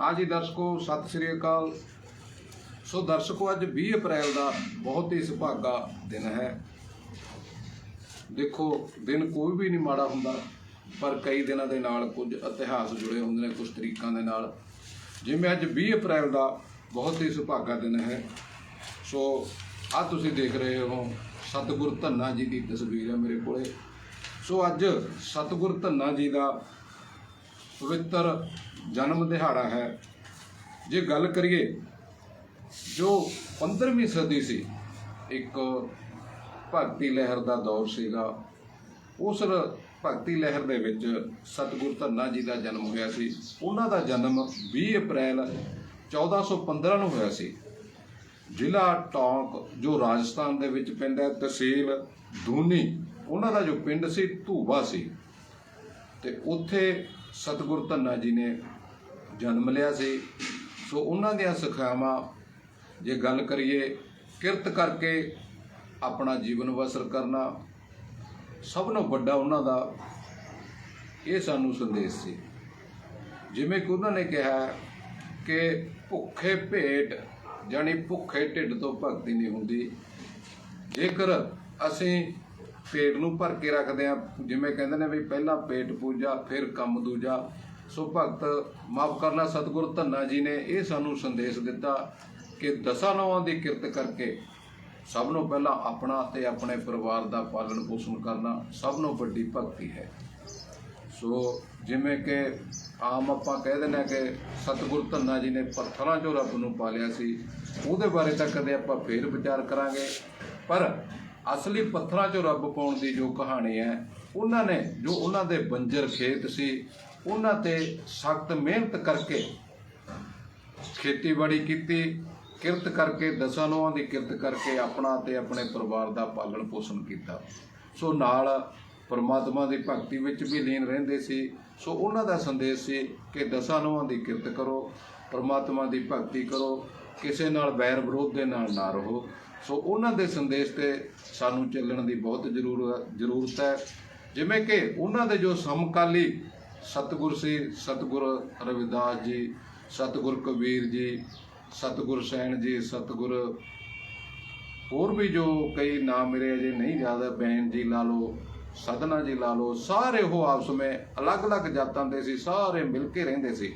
ਹਾਂਜੀ ਦਰਸ਼ਕੋ, ਸਤਿ ਸ੍ਰੀ ਅਕਾਲ। ਸੋ ਦਰਸ਼ਕੋ, ਅੱਜ 20 ਅਪ੍ਰੈਲ ਦਾ ਬਹੁਤ ਹੀ ਸੁਭਾਗਾ ਦਿਨ ਹੈ। ਦੇਖੋ, ਦਿਨ ਕੋਈ ਵੀ ਨਹੀਂ ਮਾੜਾ ਹੁੰਦਾ, ਪਰ ਕਈ ਦਿਨਾਂ ਦੇ ਨਾਲ ਕੁਝ ਇਤਿਹਾਸ ਜੁੜੇ ਹੁੰਦੇ ਨੇ, ਕੁਝ ਤਰੀਕਾਂ ਦੇ ਨਾਲ। ਜਿਵੇਂ ਅੱਜ 20 ਅਪ੍ਰੈਲ ਦਾ ਬਹੁਤ ਹੀ ਸੁਭਾਗਾ ਦਿਨ ਹੈ। ਸੋ ਆ ਤੁਸੀਂ ਦੇਖ ਰਹੇ ਹੋ, ਸਤਿਗੁਰ ਧੰਨਾ ਜੀ ਦੀ ਤਸਵੀਰ ਹੈ ਮੇਰੇ ਕੋਲੇ। ਸੋ ਅੱਜ ਸਤਿਗੁਰ ਧੰਨਾ ਜੀ ਦਾ ਪਵਿੱਤਰ ਜਨਮ ਦਿਹਾੜਾ ਹੈ। ਜੇ ਗੱਲ ਕਰੀਏ, ਜੋ 15ਵੀਂ ਸਦੀ ਸੀ, ਇੱਕ ਭਗਤੀ ਲਹਿਰ ਦਾ ਦੌਰ ਸੀਗਾ। ਉਸ ਭਗਤੀ ਲਹਿਰ ਦੇ ਵਿੱਚ ਸਤਿਗੁਰ ਧੰਨਾ ਜੀ ਦਾ ਜਨਮ ਹੋਇਆ ਸੀ। ਉਹਨਾਂ ਦਾ ਜਨਮ 20 ਅਪ੍ਰੈਲ 1415 ਨੂੰ ਹੋਇਆ ਸੀ। ਜ਼ਿਲ੍ਹਾ ਟੌਂਕ, ਜੋ ਰਾਜਸਥਾਨ ਦੇ ਵਿੱਚ ਪੈਂਦਾ ਹੈ, ਤਹਿਸੀਲ ਧੂਨੀ ਉਹਨਾਂ ਦਾ ਜੋ ਪਿੰਡ ਸੀ, ਧੂਬਾ ਸੀ। ਤੇ ਉੱਥੇ ਸਤਿਗੁਰ ਧੰਨਾ ਜੀ ਨੇ ਜਨਮ ਲਿਆ ਸੀ। ਸੋ ਉਹਨਾਂ ਦੀਆਂ ਸਿੱਖਿਆਵਾਂ ਜੇ ਗੱਲ ਕਰੀਏ, ਕਿਰਤ ਕਰਕੇ ਆਪਣਾ ਜੀਵਨ ਬਸਰ ਕਰਨਾ ਸਭ ਤੋਂ ਵੱਡਾ ਉਹਨਾਂ ਦਾ ਇਹ ਸਾਨੂੰ ਸੰਦੇਸ਼ ਸੀ। ਜਿਵੇਂ ਕਿ ਉਹਨਾਂ ਨੇ ਕਿਹਾ ਕਿ ਭੁੱਖੇ ਭੇਟ ਜਾਨੀ ਭੁੱਖੇ ਢਿੱਡ ਤੋਂ ਭਗਤੀ ਨਹੀਂ ਹੁੰਦੀ। ਜੇਕਰ ਅਸੀਂ ਪੇਟ ਨੂੰ ਭਰ ਕੇ ਰੱਖਦੇ ਆ। ਜਿਵੇਂ ਕਹਿੰਦੇ ਨੇ ਵੀ ਪਹਿਲਾਂ ਪੇਟ ਪੂਜਾ, ਫਿਰ ਕੰਮ ਦੂਜਾ। ਸੋ ਭਗਤ, ਮਾਫ ਕਰਨਾ, ਸਤਿਗੁਰ ਧੰਨਾ ਜੀ ਨੇ ਇਹ ਸਾਨੂੰ ਸੰਦੇਸ਼ ਦਿੱਤਾ ਕਿ ਦਸਾਂ ਨੌਆਂ ਦੀ ਕਿਰਤ ਕਰਕੇ ਸਭ ਨੂੰ ਪਹਿਲਾਂ ਆਪਣਾ ਤੇ ਆਪਣੇ ਪਰਿਵਾਰ ਦਾ ਪਾਲਣ ਪੋਸ਼ਣ ਕਰਨਾ ਸਭ ਨੂੰ ਵੱਡੀ ਭਗਤੀ ਹੈ। ਸੋ ਜਿਵੇਂ ਕਿ ਆਮ ਆਪਾਂ ਕਹਿ ਦਿੰਦੇ ਹਾਂ ਕਿ ਸਤਿਗੁਰ ਧੰਨਾ ਜੀ ਨੇ ਪੱਥਰਾਂ 'ਚੋਂ ਰੱਬ ਨੂੰ ਪਾਲਿਆ ਸੀ, ਉਹਦੇ ਬਾਰੇ ਤਾਂ ਕਦੇ ਆਪਾਂ ਫੇਰ ਵਿਚਾਰ ਕਰਾਂਗੇ। ਪਰ ਅਸਲੀ ਪੱਥਰਾਂ 'ਚੋਂ ਰੱਬ ਪਾਉਣ ਦੀ ਜੋ ਕਹਾਣੀ ਹੈ, ਉਹਨਾਂ ਨੇ ਜੋ ਉਹਨਾਂ ਦੇ ਬੰਜਰ ਖੇਤ ਸੀ, ਉਹਨਾਂ ਤੇ ਸਖਤ ਮਿਹਨਤ ਕਰਕੇ ਖੇਤੀਬਾੜੀ ਕੀਤੀ, ਕਿਰਤ ਕਰਕੇ, ਦਸਾਂ ਨੌਆਂ ਦੀ ਕਿਰਤ ਕਰਕੇ ਆਪਣਾ ਤੇ ਆਪਣੇ ਪਰਿਵਾਰ ਦਾ ਪਾਲਣ ਪੋਸ਼ਣ ਕੀਤਾ। ਸੋ ਨਾਲ ਪਰਮਾਤਮਾ ਦੀ ਭਗਤੀ ਵਿੱਚ ਵੀ ਲੀਨ ਰਹਿੰਦੇ ਸੀ। ਸੋ ਉਹਨਾਂ ਦਾ ਸੰਦੇਸ਼ ਸੀ ਕਿ ਦਸਾਂ ਨੌਆਂ ਦੀ ਕਿਰਤ ਕਰੋ, ਪਰਮਾਤਮਾ ਦੀ ਭਗਤੀ ਕਰੋ ਕਿਸੇ ਨਾਲ ਵੈਰ ਵਿਰੋਧ ਦੇ ਨਾਲ ਨਾ ਰਹੋ। ਸੋ ਉਹਨਾਂ ਦੇ ਸੰਦੇਸ਼ ਤੇ ਸਾਨੂੰ ਚੱਲਣ ਦੀ ਬਹੁਤ ਜ਼ਰੂਰ, ਜ਼ਰੂਰਤ ਹੈ। ਜਿਵੇਂ ਕਿ ਉਹਨਾਂ ਦੇ ਜੋ ਸਮਕਾਲੀ ਸਤਿਗੁਰ ਸੀ, ਸਤਿਗੁਰ ਰਵਿਦਾਸ ਜੀ, ਸਤਿਗੁਰ ਕਬੀਰ ਜੀ, ਸਤਿਗੁਰ ਸੈਣ ਜੀ, ਸਤਿਗੁਰ ਹੋਰ ਵੀ ਜੋ ਕਈ ਨਾਮ ਮੇਰੇ ਅਜੇ ਨਹੀਂ ਯਾਦ ਬੈਨ ਜੀ ਲਾ ਲਓ, ਸਦਨਾ ਜੀ ਲਾ ਲਓ, ਸਾਰੇ ਉਹ ਆਪਸ ਵਿੱਚ ਅਲੱਗ-ਅਲੱਗ ਜਾਤਾਂ ਦੇ ਸੀ, ਸਾਰੇ ਮਿਲ ਕੇ ਰਹਿੰਦੇ ਸੀ।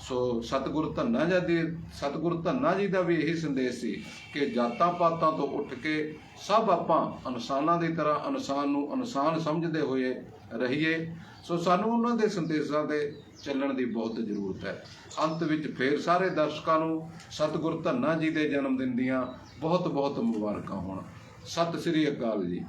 ਸੋ ਸਤਿਗੁਰ ਧੰਨਾ ਜੀ ਦੀ ਸਤਿਗੁਰ ਧੰਨਾ ਜੀ ਦਾ ਵੀ ਇਹੀ ਸੰਦੇਸ਼ ਸੀ ਕਿ ਜਾਤਾਂ ਪਾਤਾਂ ਤੋਂ ਉੱਠ ਕੇ ਸਭ ਆਪਾਂ ਇਨਸਾਨਾਂ ਦੀ ਤਰ੍ਹਾਂ ਇਨਸਾਨ ਨੂੰ ਇਨਸਾਨ ਸਮਝਦੇ ਹੋਏ ਰਹੀਏ। ਸੋ ਸਾਨੂੰ ਉਹਨਾਂ ਦੇ ਸੰਦੇਸ਼ਾਂ 'ਤੇ ਚੱਲਣ ਦੀ ਬਹੁਤ ਜ਼ਰੂਰਤ ਹੈ। ਅੰਤ ਵਿੱਚ ਫੇਰ ਸਾਰੇ ਦਰਸ਼ਕਾਂ ਨੂੰ ਸਤਿਗੁਰ ਧੰਨਾ ਜੀ ਦੇ ਜਨਮ ਦਿਨ ਦੀਆਂ ਬਹੁਤ ਬਹੁਤ ਮੁਬਾਰਕਾਂ ਹੋਣ। ਸਤਿ ਸ੍ਰੀ ਅਕਾਲ ਜੀ।